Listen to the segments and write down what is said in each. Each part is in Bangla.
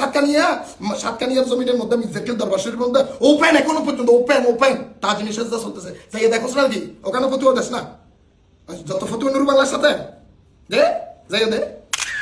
সাতকানিয়া সাতকানিয়ার জমিনের মধ্যে মির্জাকিল দরবার শরীফের মধ্যে ওপেন এখনও পর্যন্ত ওপেন ওপেন তাজ নিষেধ চলতেছে। যাই দেখোস না কি ওখানে ফতুয়া দেশ না? যত ফতুয়া নুরু বাংলার সাথে। দে যাই দে।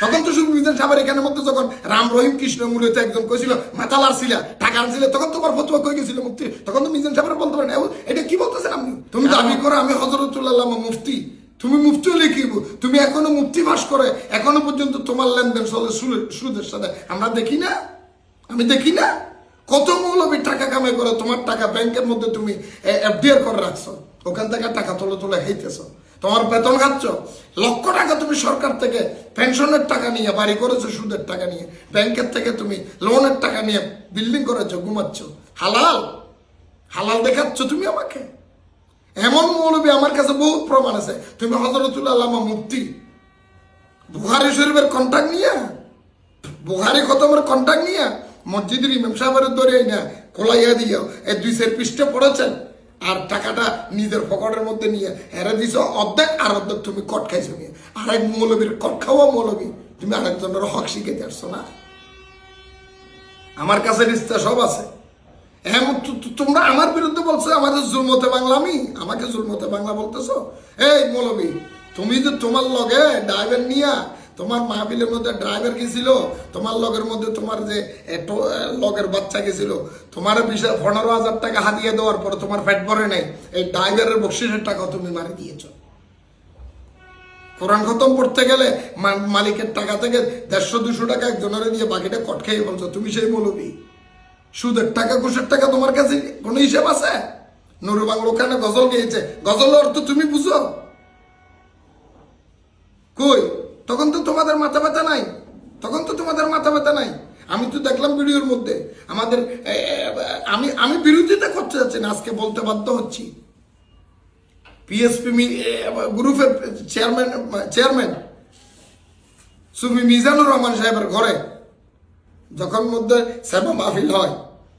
তখন তো শুধু মিজান সাহেবের এখানের মধ্যে যখন রাম রহিম কৃষ্ণ মূলত একজন কইছিল মাতালার ছিলা টাকা আনছিল তখন তোমার ফতুয়া কই গেছিল মুফতি তখন তো মিজান সাহেবের বলতে পারেন এটা কি বলতেছেন আপনি? তুমি দাবি করো আমি হজরতুল্লাহ মুফতি। তুমি মুফতি লিখিব তুমি এখনও মুফতি ভাস করে, এখনও পর্যন্ত তোমার লেনদেন চলে সুদের সাথে। আমরা দেখি না? আমি দেখি না? কত মৌলবী টাকা কামাই করে, তোমার টাকা ব্যাংকের মধ্যে তুমি এফডিআর করে রাখছো। ওখান থেকে টাকা তুলে তুলে খাইতেছো। তোমার বেতন খাচ্ছ। লক্ষ টাকা তুমি সরকার থেকে পেনশনের টাকা নিয়ে, বাড়ি করেছ সুদের টাকা নিয়ে। ব্যাংকের থেকে তুমি লোনের টাকা নিয়ে বিল্ডিং করেছ, ঘুমাচ্ছ। হালাল? হালাল দেখাচ্ছ তুমি আমাকে? এমন মৌলবী আমার কাছে বহুত প্রমাণ আছে। তুমি হজরতুল্লাহ আল্লামা মুক্তি বুহারি শরীফের কন্ট্যাক্ট নিয়ে? বুহারি খতমের কন্ট্যাক্ট নিয়ে? মসজিদের ইমাম সাহেবের ধরে না খোলাইয়া দিও এই দুই সের পৃষ্ঠে পড়েছেন। আর টাকাটা নিজের পকেটের মধ্যে নিয়ে হেরে দিছ। অর্ধেক আর অর্ধেক তুমি কট খাইছো নিয়ে। আরেক মৌলবীর কট খাওয়া মৌলবী। তুমি আরেকজনের হক শিখে আসছো না। আমার কাছে রিস্তা সব আছে। তো- তোমরা আমার বিরুদ্ধে বলছো, আমাদের জুলমতে বাংলা, আমি? আমাকে জুলমতে বাংলা বলতেছো? এই মৌলবী, তুমি যে তোমার লগে ড্রাইভার নিয়া, তোমার মাহফিলের মধ্যে ড্রাইভার গেছিল, তোমার লগের মধ্যে তোমার যে লগের বাচ্চা গেছিল, তোমার বিশাল পনেরো হাজার টাকা হাতিয়ে দেওয়ার পর তোমার ফ্যাট ভরে নেই, এই ড্রাইভারের বকশিসের টাকা তুমি মারি দিয়েছ। কোরআন খতম পড়তে গেলে মালিকের টাকা থেকে দেড়শো, দুশো টাকা একজনের দিয়ে বাকিটা কট খেয়ে বলছো, তুমি সেই মৌলবী। সুদের টাকা, ঘুষের টাকা তোমার কাছে কোনো হিসাব আছে? নুরু বাংলো ওখানে গজল গেয়েছে। গজল অর্থ তুমি বুঝো। কই? তখন তো তোমাদের মাথা ব্যথা নাই। তখন তো তোমাদের মাথা ব্যথা নাই। আমি তো দেখলাম ভিডিওর মধ্যে আমাদের আমি আমি বিরোধিতা করতে যাচ্ছি না, আজকে বলতে বাধ্য হচ্ছি। পিএসপি গ্রুপের চেয়ারম্যান চেয়ারম্যান সুমি মিজানুর রহমান সাহেবের ঘরে, যখন মধ্যে সেবা মাহফিল হয়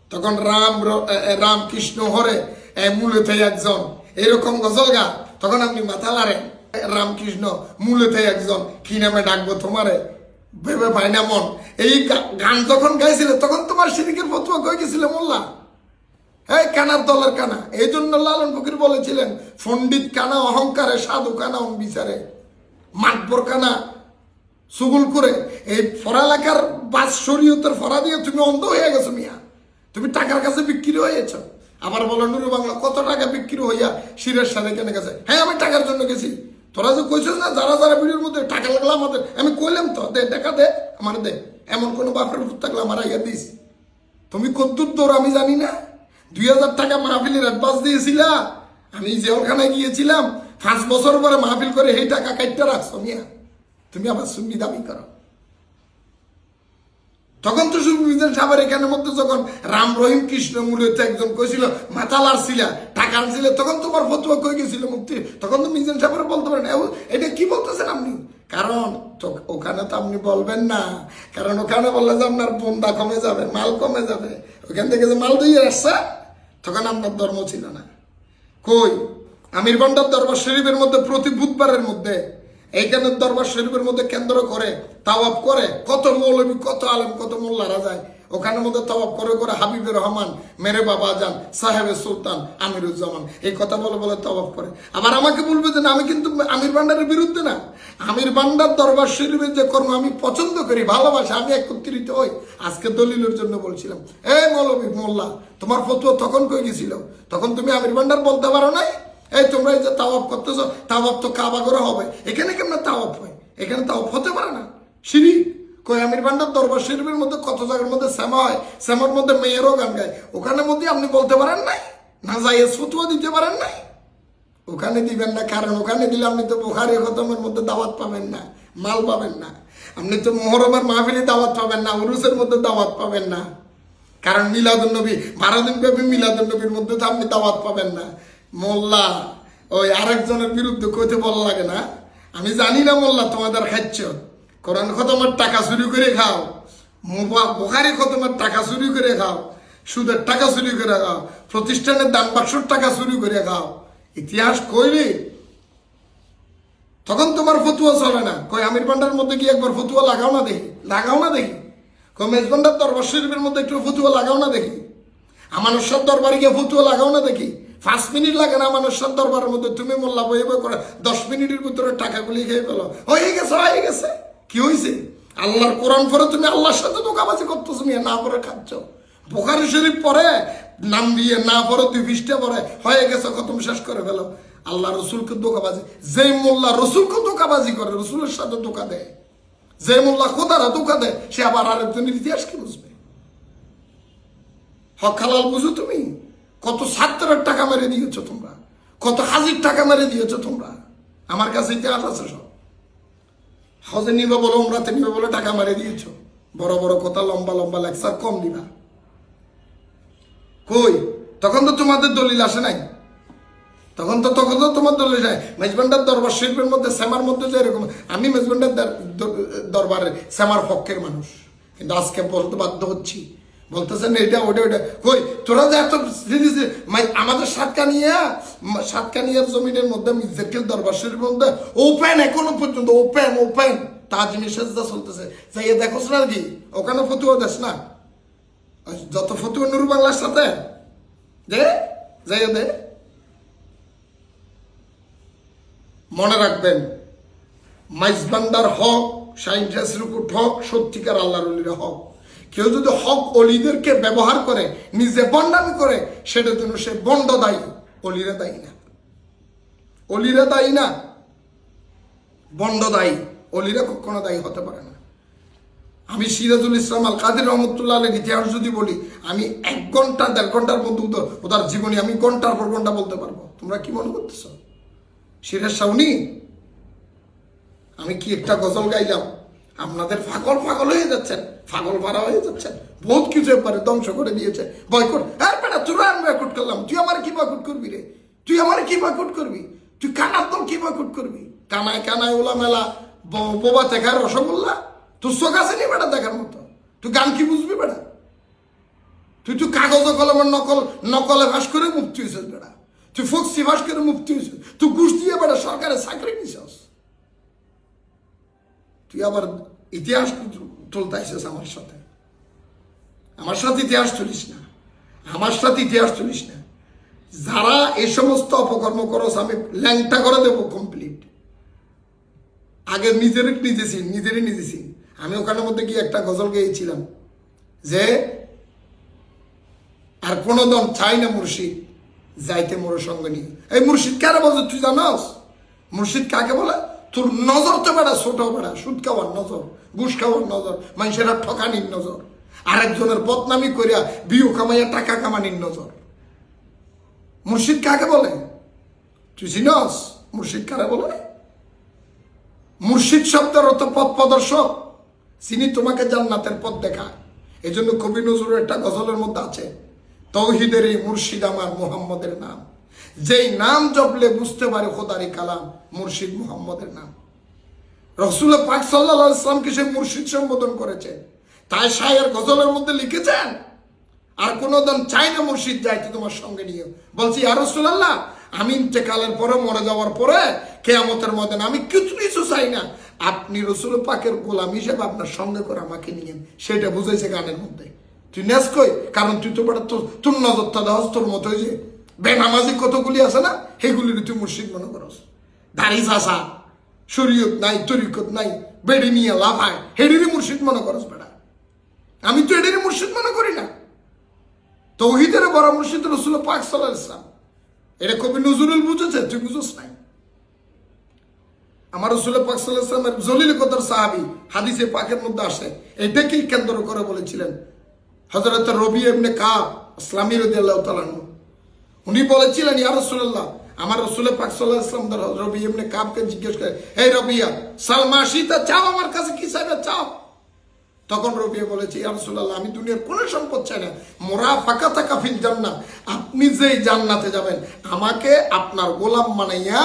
তখন রাম র- এ, এ, রাম কৃষ্ণ হরে মূলেতে একজন। এরকম গজল গা তখন আপনি মাথা লাড়েন এ, রামকৃষ্ণ মূলেতে একজন। কি নামে ডাকবো তোমারে? ভেবে পাই না মন। এই গান যখন গাইছিলে তখন তোমার সিরিকের ফতুয়া কই গেছিল মোল্লা? হ্যাঁ কানার দলের কানা। এই জন্য লালন ফকির বলেছিলেন পণ্ডিত কানা অহংকারে সাধু কানা বিচারে মাতবর কানা সুগুল করে। এই পড়ালেখার বাস শরীয়তের ফরা দিয়ে তুমি অন্ধ হয়ে গেছো মিয়া। তুমি টাকার কাছে বিক্রি হয়েছ। আবার বলো, নুরু বাংলা, কত টাকা বিক্রি হইয়া শিরের সাথে কেনে গেছে? হ্যাঁ আমি টাকার জন্য গেছি। তোরা যে কইছিস না, যারা যারা ভিডিওর মধ্যে টাকা লাগল আমাদের, আমি কইলাম তো, দে টাকা দে, আমার দে, এমন কোনো বাপের ভূত থাকলে আমার আইয়া দিস। তুমি কদ্দুর দৌড়, আমি জানি না। দুই হাজার টাকা মাহফিলের অ্যাডভান্স দিয়েছিলা। আমি জেলখানায় গিয়েছিলাম। পাঁচ বছর পরে মাহফিল করে সেই টাকা কাটতে রাখছো মিয়া। তুমি আবার সুন্নি দাবি করো। তখন তো শুধু মিজান সাহেবের এখানের মধ্যে যখন রাম রহিম কৃষ্ণ মূলত একজন কইছিল মাতালার ছিলা টাকা আনছিল তখন তোমার ফতুয়া কই গেছিল মুক্তি? তখন তো মিজান সাহেবের বলতে পারেন "এ, এটা কি বলতেছেন আপনি? কারণ ওখানে তো আপনি বলবেন না। কারণ ওখানে বললে যে আপনার বন্দা কমে যাবে মাল কমে যাবে। ওখান থেকে যে মাল দিয়ে আসছে তখন আপনার ধর্ম ছিল না। কই? আমির বান্ডার দরবার শরীফের মধ্যে প্রতি বুধবারের মধ্যে এইখানের দরবার শরীফের মধ্যে কেন্দ্র করে তাওয়াব করে, কত মৌলবী, কত আলেম, কত মোল্লারা যায় ওখানের মধ্যে তাওয়াব করে করে হাবিবুর রহমান, মেরে বাবা যান, সাহেব সুলতান, আমিরুজ্জামান, এই কথা বলে বলে তাওয়াব করে। আবার আমাকে বলবে যে আমি কিন্তু আমির বান্ডারের বিরুদ্ধে না। আমির বান্ডার দরবার শরীফের যে কর্ম আমি পছন্দ করি, ভালোবাসি, আমি একত্রিত হই। আজকে দলিলের জন্য বলছিলাম, এ মৌলবী, মোল্লা, তোমার ফতুয়া তখন কই গেছিল? তখন তুমি আমির বান্ডার বলতে পারো নাই? এই তোমরা এই যে তাওয়াব করতেছ তাওয়াব তো কাবা করে হবে। এখানে কেমন তাওয়াব হয়? এখানে তাওয়াব হতে পারে না। সিঁড়ি? কই আমির ভান্ডার দরবার শরীফের মধ্যে কত জায়গার মধ্যে শ্যামা হয়? শ্যামার মধ্যে মেয়েরও গান গায়। ওখানের মধ্যে আপনি বলতে পারেন নাই? না যাই ফতুয়া দিতে পারেন নাই? ওখানে দিবেন না, কারণ ওখানে দিলে আপনি তো বোখারি খতমের মধ্যে দাওয়াত পাবেন না, মাল পাবেন না। আপনি তো মোহরমের মাহফিলে দাওয়াত পাবেন না উরুসের মধ্যে দাওয়াত পাবেন না। কারণ মিলাদুল নবী, বারো দিন ব্যাপী মিলাদুল নবীর মধ্যে তো আপনি দাওয়াত পাবেন না। মোল্লা, ওই আরেকজনের বিরুদ্ধে কইতে বলা লাগে না। আমি জানি না মোল্লা, তোমাদের খাচ্ছ কোরআন খতমের টাকা চুরি করে খাও। বোখারি খতমের টাকা চুরি করে খাও। সুদের টাকা চুরি করে খাও। প্রতিষ্ঠানের দান বাক্সর টাকা চুরি করে খাও। ইতিহাস কইলি তখন তোমার ফতুয়া চলে না। কই আমির পান্ডার মধ্যে কি একবার ফতুয়া লাগাও না দেখি? লাগাও না দেখি? কই মেজবান্ডার দরবার শরীফের মধ্যে একটু ফতুয়া লাগাও না দেখি? আমানের সব দরবারে গিয়ে ফতুয়া লাগাও না দেখি? পাঁচ মিনিট লাগে না সব দরবারের মধ্যে তুমি মোল্লা বই বই করে দশ মিনিটের ভিতরে টাকাগুলি খেয়ে ফেলো। হয়ে গেছে হয়ে গেছে। কি হয়েছে আল্লাহর কোরআন পরে তুমি আল্লাহর সাথে ধোকাবাজি করতেছো, মিয়া, না পরে খাচ্ছ। বোখারি শরীফ পরে, নাম দিয়ে না পরে, দুই পৃষ্ঠা পরে, হয়ে গেছে, খতম, শেষ করে ফেলো। আল্লাহ রসুলকে ধোকাবাজি যে মোল্লা রসুলকে ধোকাবাজি করে, রসুলের সাথে ধোকা দেয়। যে মোল্লা খোদারা ধোকা দেয়, সে আবার আরেকজনের ইতিহাস কি বুঝবে? হক হালাল বুঝো তুমি? কত ছাত্রের টাকা মেরে দিয়েছ তোমরা? কত হাজির টাকা মেরে দিয়েছ তোমরা? আমার কাছে ইতিহাস আছে সব। হজে নিবে বলো, উমরাতে নিবে বলে টাকা মেরে দিয়েছ। বড় বড় কথা, লম্বা লম্বা লেকচার, কম নিবা। কই? তখন তো তোমাদের দলিল আসে নাই। তখন তো তখন তো তোমার দলিল যায় মেজবান্ডার দরবার শিল্পের মধ্যে, শ্যামার মধ্যে যে এরকম, আমি মেজবান্ডার দর- দর- দরবারের শ্যামার পক্ষের মানুষ। কিন্তু আজকে বলতে বাধ্য হচ্ছি বলতেছেন এটা, ওটা ওটা। কই, তোরা যে এত সিরিজ আমাদের সাতকানিয়া সাতকানিয়ার জমিনের মধ্যে মির্জাকিল দরবার শরীফের মধ্যে ওপেন এখনও পর্যন্ত ওপেন ওপেন তাজ নিষেধা চলতেছে। যাইয়ে দেখোস না কি, ওখানে ফতুয়া দেশ না? যত ফতুয়া নুরু বাংলার সাথে, দে, যাইয়ে দে। মনে রাখবেন মাইজবান্ডার হক সাইন্টাসের উপর হক, সত্যিকার আল্লাহর অলির হক। কেউ যদি হক অলিদেরকে ব্যবহার করে, নিজে বন্ডামি করে সেটার জন্য সে বন্ড দায়ী। অলিরা দায়ী না। অলিরা দায়ী না। বন্ড দায়ী। অলিরা কখনো দায়ী হতে পারে না। আমি সিরাজুল ইসলাম আল কাদের রহমতুল্লাহ আলের ইতিহাস যদি বলি, আমি এক ঘণ্টা, দেড় ঘণ্টার মধ্যে ওদের জীবনী আমি ঘণ্টার পর ঘণ্টা বলতে পারব। তোমরা কি মনে করতেছ? সিরাজ সাউনি? আমি কি একটা গজল গাইলাম? আপনাদের ফাগল ফাগল হয়ে যাচ্ছেন ফাগল ভাড়া হয়ে যাচ্ছেন। বহুত কিছু এবারে ধ্বংস করে দিয়েছে। বয়কট। হ্যাঁ বেটা, তোরা আমি করলাম। তুই আমার কি বয়কট করবি রে? তুই আমার কি বয়কট করবি? তুই কানার দল কি বয়কট করবি? কানায় কানায় ওলা মেলা বোবা দেখার রসগোল্লা? তোর চোখ আছে নি বেটা দেখার মতো? তুই গান কি বুঝবি বেটা? তুই তুই কাগজ কলমের নকল, নকলে ভাস করে মুক্তি হয়েছিস বেটা। তুই ফক্সি ভাস করে মুক্তি হয়েছিস। তুই ঘুষ দিয়ে বেটা সরকারের চাকরি নিছিস তুই আবার ইতিহাস তুলতে আসিস আমার সাথে। আমার সাথে ইতিহাস তুলিস না। আমার সাথে ইতিহাস তুলিস না। যারা এই সমস্ত অপকর্ম করস, আমি ল্যাংটা করে দেবো কমপ্লিট আগে নিজের নিজেছি নিজেরই নিজেছি। আমি ওখানের মধ্যে গিয়ে একটা গজল গেয়েছিলাম যে, আর কোনো দম চাই না মুর্শিদ যাইতে মোর সঙ্গে নিয়ে। এই মুর্শিদ কারে বলছে তুই জানাস? মুর্শিদ কাকে বলে? তোর নজর তো বেড়া, ছোট বেড়া, সুদ খাওয়ার নজর, ঘুষ খাওয়ার নজর, মানুষেরা ঠকানির নজর। আরেকজনের বদনামি করিয়া বিউ কামাইয়া টাকা কামানির নজর। মুর্শিদ কাকে বলে? তুই চিনস? মুর্শিদ কারে বলে? মুর্শিদ শব্দের অর্থ পথ প্রদর্শক। যিনি তোমাকে জান্নাতের পথ দেখায়। এই জন্য কবি নজরুল একটা গজলের মধ্যে আছে, তৌহিদের এই মুর্শিদ আমার মুহাম্মদের নাম। যেই নাম জপলে বুঝতে পারে খোদারি কালাম, মুর্শিদ মুহাম্মদের নাম। রসুল পাক সাল্লাহ ইসলামকে সে মুর্শিদ সম্বোধন করেছে? তাই শায়ের গজলের মধ্যে লিখেছেন, আর কোনো দিন চাই না মুর্শিদ যাইতে তোমার সঙ্গে নিয়ে বলছি আর রসুল্লাহ আমি ইন্তেকালের পরে, মরে যাওয়ার পরে, কেয়ামতের মধ্যে আমি কিছু কিছু চাই না। আপনি রসুল পাকের গোলাম হিসেবে আপনার সঙ্গে করে আমাকে নিয়েন সেটা বুঝেছে গানের মধ্যে। তুই নেস কই? কারণ তুই তো বড় তোর তোর নজরটা দেওয়াস তোর মতো যে বেনামাজি কতগুলি আছে না? সেগুলির তুই মুর্শিদ মনে করস দাড়ি চাষা শরীয়ত নাই, তরিকত নাই, বেড়ে নিয়ে লাভ হয় হেডিরই মুর্শিদ মনে করস বেড়া আমি তো এটারই মুর্শিদ মনে করি না। তৌহিদের বড় মুর্শিদ রসুল পাক সাল্লাহ ইসলাম এটা কবি নজরুল বুঝেছে, তুই বুঝোস নাই। আমার রসুল পাক সাল্লাহ ইসলামের জলিল কদর সাহাবি হাদিসে পাকের মধ্যে আসে। এটাকেই কেন্দ্র করে বলেছিলেন হজরত রবি এমনি কাপ ইসলামী রদি আল্লাহ তালানু উনি বলেছিলেন, ইয়া রসুল্লাহ আমার রসুল পাক সাল্লাহ ইসলাম রবি এমনি কাবকে জিজ্ঞেস করে এই রবিয়া, সালমা সীতা চাও আমার কাছে, কি চাইবে, চাও? তখন রবিয়া বলেছে, ইয়া রাসূলুল্লাহ, আমি দুনিয়ার কোনো সম্পদ চাই না। মোরা ফাঁকা থাকা ফিল জান্নাত আপনি যেই জান্নাতে যাবেন, আমাকে আপনার গোলাম বানাইয়া,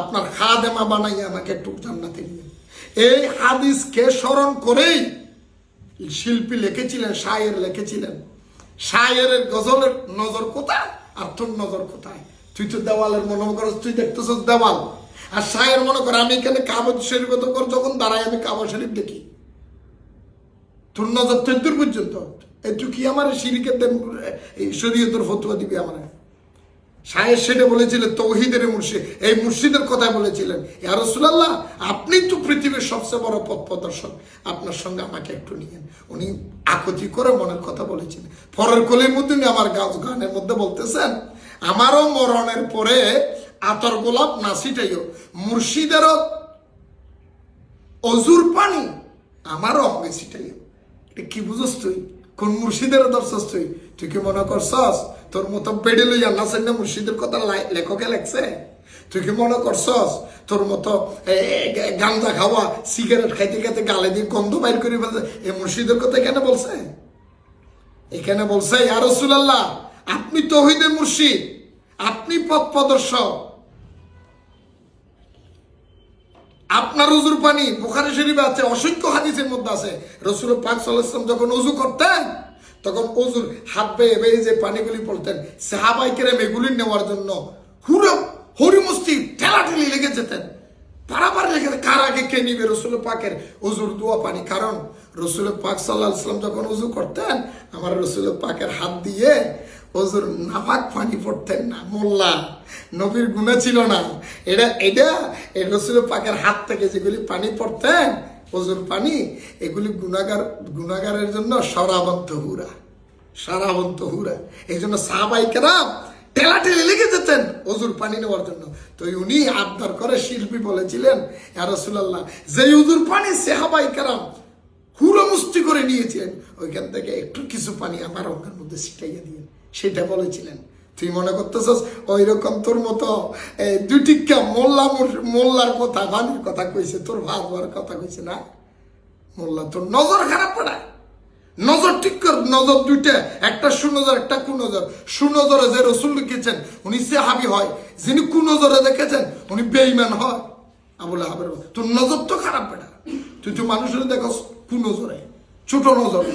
আপনার খাদেমা বানাইয়া আমাকে একটু জান্নাতে নিয়ে এই হাদিসকে স্মরণ করেই শিল্পী লিখেছিলেন, শায়ের লিখেছিলেন। শায়ের গজলের নজর কোথায়? আর তোর নজর কোথায়? তুই তো দেওয়ালের মনে করছ তুই দেখতেছ দেওয়াল। আর সাহের মনে কর, আমি এখানে কাবজ শরীফ তো কর, যখন দাঁড়াই আমি কাবা শরীফ দেখি। তোর নজর তো দূর পর্যন্ত। এটু কি আমার এই শরীয়তের ফতুয়া দিবি আমার। শায়ের সেটা বলেছিলেন তৌহিদের মুর্শিদ। এই মুর্শিদের কথা বলেছিলেন। আপনি তো পৃথিবীর সবচেয়ে বড় পথ প্রদর্শক। আপনার সঙ্গে আমাকে একটু নিয়েন। উনি আকতি করে মনের কথা বলেছিলেন পরের কলির মধ্যে আমার গাছ গানের মধ্যে বলতেছেন, আমারও মরণের পরে আতর গোলাপ নাসিটাইও মুর্শিদেরও অজুর পানি আমারও হবে সিটাইও এটা কি বুঝস তুই? কোন মুর্শিদের দর্শস তুই? তুই কি মনে করছস তোর মতো বেড়ে নাচেন না মুর্শিদের কথা লেখকে লেখছে? তুই কি মনে করছস? তোর মতো এ, এ, গাঞ্জা খাওয়া সিগারেট খাইতে খাইতে গালে দিয়ে গন্ধ বাইর করে ফেলছে। এই মুর্শিদের কথা এখানে বলছে? এখানে বলছে ইয়া রাসূলুল্লাহ আপনি তৌহিদে মুর্শিদ আপনি পথ প্রদর্শক। আপনার উজুর পানি বুখারি শরীফে আছে অসংখ্য হাদিসের মধ্যে আছে। রসুল পাক সাল্লাম যখন উজু করতেন তখন অজুর হাত বেয়ে বেয়ে যে পানিগুলি পড়তেন, সাহাবাই কেরাম এগুলি নেওয়ার জন্য হুরম হরিমস্তি ঠেলাঠেলি লেগে যেতেন। পারাবার লেগে কার আগে কে নিবে রসুল পাকের অজুর দোয়া পানি? কারণ রসুল পাক সাল্লাহ সাল্লাম যখন উজু করতেন, আমার রসুল পাকের হাত দিয়ে অজুর নাপাক পানি পড়তেন না। মোল্লা, নবীর গুণা ছিল না। এটা এটা এই রসুল পাকের হাত থেকে যেগুলি পানি পড়তেন অজুর পানি, এগুলি গুণাগার, গুণাগারের জন্য সরাবন্ত হুরা, সারাবন্ত হুরা। এই জন্য সাহাবাই কেরাম ঠেলা ঠেলে লেগে যেতেন অজুর পানি নেওয়ার জন্য। তো উনি আবদার করে শিল্পী বলেছিলেন, ইয়া রাসূলুল্লাহ যে উজুর পানি সাহাবাই কেরাম হুড়ো মুষ্টি করে নিয়েছেন, ওইখান থেকে একটু কিছু পানি আমার অঙ্গের মধ্যে ছিটাইয়া দিয়ে সেটা বলেছিলেন। তুই মনে করতেছস ওই রকম তোর মতো দুটিকা মোল্লা মোল্লার কথা ভানির কথা কইছে, তোর ভাবার কথা কইছে না? মোল্লা, তোর নজর খারাপ পড়ায় নজর ঠিক কর, নজর দুইটা, একটা সুনজর, একটা কুনজর। সুনজরে যে রসুল লিখেছেন, উনি সাহাবি হয়। যিনি কুনজরে দেখেছেন, উনি বেইমান হয়। আবুল হাবের তোর নজর তো খারাপ বেটা। তুই তো মানুষের দেখো কুনজরে, ছোট নজরে।